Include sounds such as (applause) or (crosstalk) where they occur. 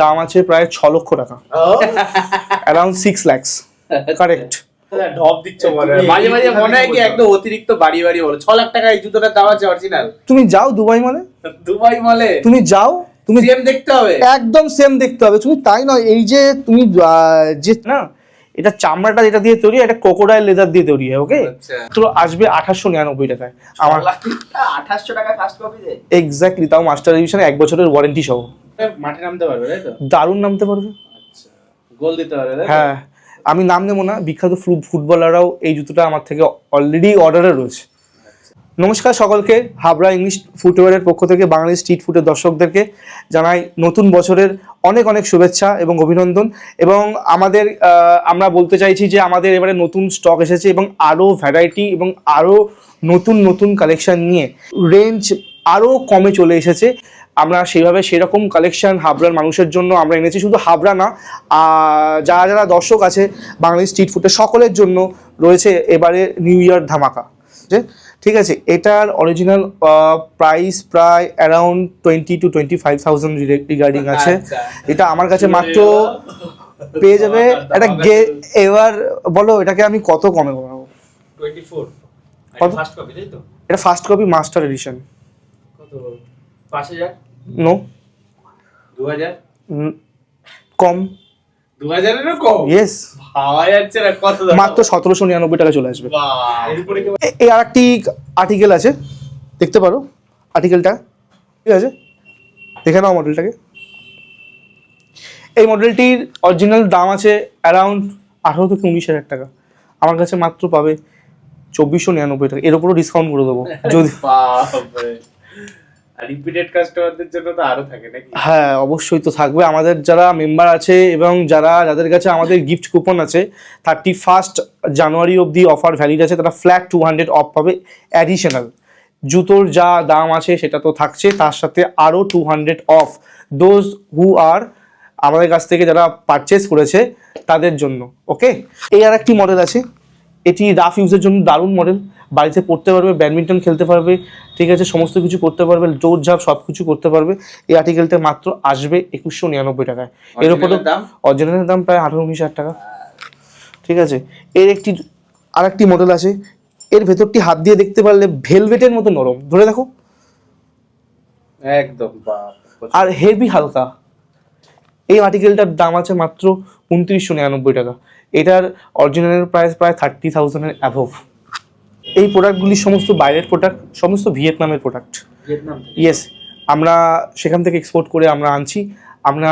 দাম আছে প্রায় ছ লক্ষ টাকা। Around six lakhs correct. মাঝে মাঝে মনে হয় কি একদম অতিরিক্ত বাড়ি বাড়ি বলো। ছ লাখ টাকা এই জুতোটার দাম আছে অরিজিনাল তুমি যাও দুবাই মানে দুবাই মলে তুমি যাও তুমি সিএম দেখতে হবে? একদম সেম দেখতে হবে। তুমি তাই নয় এই যে তুমি আহ, যে না এটা চামড়াটা যেটা দিয়ে তৈরি এটা ক্রোকোডাইল লেদার দিয়ে তৈরি হয় ওকে আচ্ছা। তো আসবে আঠাশশো নিরানব্বই টাকায়। আমার আঠাশশো টাকা ফার্স্ট কপি এক্স্যাক্টলি তাও মাস্টার এডিশন এক বছরের ওয়ারেন্টি সহ। মাঠে নামতে পারবে তাই তো? দারুণ নামতে পারবে। আচ্ছা গোল দিতে পারবে হ্যাঁ আমি নাম নেব না বিখ্যাত ফুটবলাররাও এই জুতোটা আমার থেকে অলরেডি অর্ডারে রয়েছে। নমস্কার সকলকে হাবড়া ইংলিশ ফুটওয়ারের পক্ষ থেকে বাঙালি স্ট্রিট ফুডের দর্শকদেরকে জানাই নতুন বছরের অনেক অনেক শুভেচ্ছা এবং অভিনন্দন এবং আমাদের আমরা বলতে চাইছি যে আমাদের এবারে নতুন স্টক এসেছে এবং আরও ভ্যারাইটি এবং আরও নতুন নতুন কালেকশন নিয়ে রেঞ্জ আরও কমে চলে এসেছে। আমরা সেইভাবে সেরকম কালেকশন হাবড়ার মানুষের জন্য আমরা এনেছি। শুধু হাবড়া না যারা যারা দর্শক আছে বাঙালি স্ট্রিট ফুডের সকলের জন্য রয়েছে এবারে নিউ ইয়ার ধামাকা। যে ঠিক আছে এটার অরিজিনাল প্রাইস প্রায় around twenty two twenty five thousand regarding আছে। আচ্ছা। এটা আমার কাছে মাত্র পেয়ে যাবে। একটা গে এবার বলো এটাকে আমি কত কমে কমাবো? 24 কত? ফার্স্ট কপি তাই তো? এটা ফার্স্ট কপি মাস্টার এডিশন কত? 5000 নো দু হাজার কম। দু হাজারেরও কম? ইয়েস ভাবা যাচ্ছে না কত মাত্র সতেরোশো নিরানব্বই টাকা চলে আসবে। এই আরেকটি আর্টিকেল আছে। দেখতে পারো আর্টিকেলটা ঠিক আছে? দেখে নাও মডেলটাকে এই মডেলটির অরিজিনাল দাম আছে অ্যারাউন্ড আঠারো থেকে উনিশ হাজার টাকা। আমার কাছে মাত্র পাবে চব্বিশশো নিরানব্বই টাকা। এর উপরও ডিসকাউন্ট করে দেবো। (laughs) যদি আর রিপিটেড কাস্টমারদের জন্য তো আরও থাকে নাকি? হ্যাঁ অবশ্যই তো থাকবে। আমাদের যারা মেম্বার আছে এবং যারা, যাদের কাছে আমাদের গিফট কুপন আছে থার্টি ফার্স্ট জানুয়ারি অবধি অফার ভ্যালিড আছে, তারা ফ্ল্যাট টু হান্ড্রেড অফ পাবে অ্যাডিশনাল জুতোর যা দাম আছে, সেটা তো থাকছে। তার সাথে আরও two hundred off those who are আমাদের কাছ থেকে যারা পারচেস করেছে, তাদের জন্য ওকে এই আর একটি মডেল আছে। এটি রাফ ইউজের জন্য দারুণ মডেল বাড়িতে পড়তে পারবে ব্যাডমিন্টন খেলতে পারবে ঠিক আছে সমস্ত কিছু করতে পারবে দৌড় ঝাঁপ সব কিছু করতে পারবে। এই আর্টিকেলটা মাত্র আসবে একুশশো নিরানব্বই টাকায়। এর উপরে? অরিজিনালের দাম? প্রায় আঠারো উনিশ হাজার টাকা। ঠিক আছে এর একটি আর একটি মডেল আছে। এর ভেতরটি হাত দিয়ে দেখতে পারলে ভেলভেটের মতো নরম। ধরে দেখো। একদম আর হেভি হালকা। এই আর্টিকেলটার দাম আছে মাত্র উনত্রিশশো নিরানব্বই টাকা। এটার অরিজিনালের প্রাইস প্রায় থার্টি থাউজেন্ডের অ্যাভভ এই প্রোডাক্টগুলি সমস্ত বাইরের প্রোডাক্ট সমস্ত ভিয়েতনামের প্রোডাক্ট ইয়েস আমরা সেখান থেকে এক্সপোর্ট করে আমরা আনছি। আমরা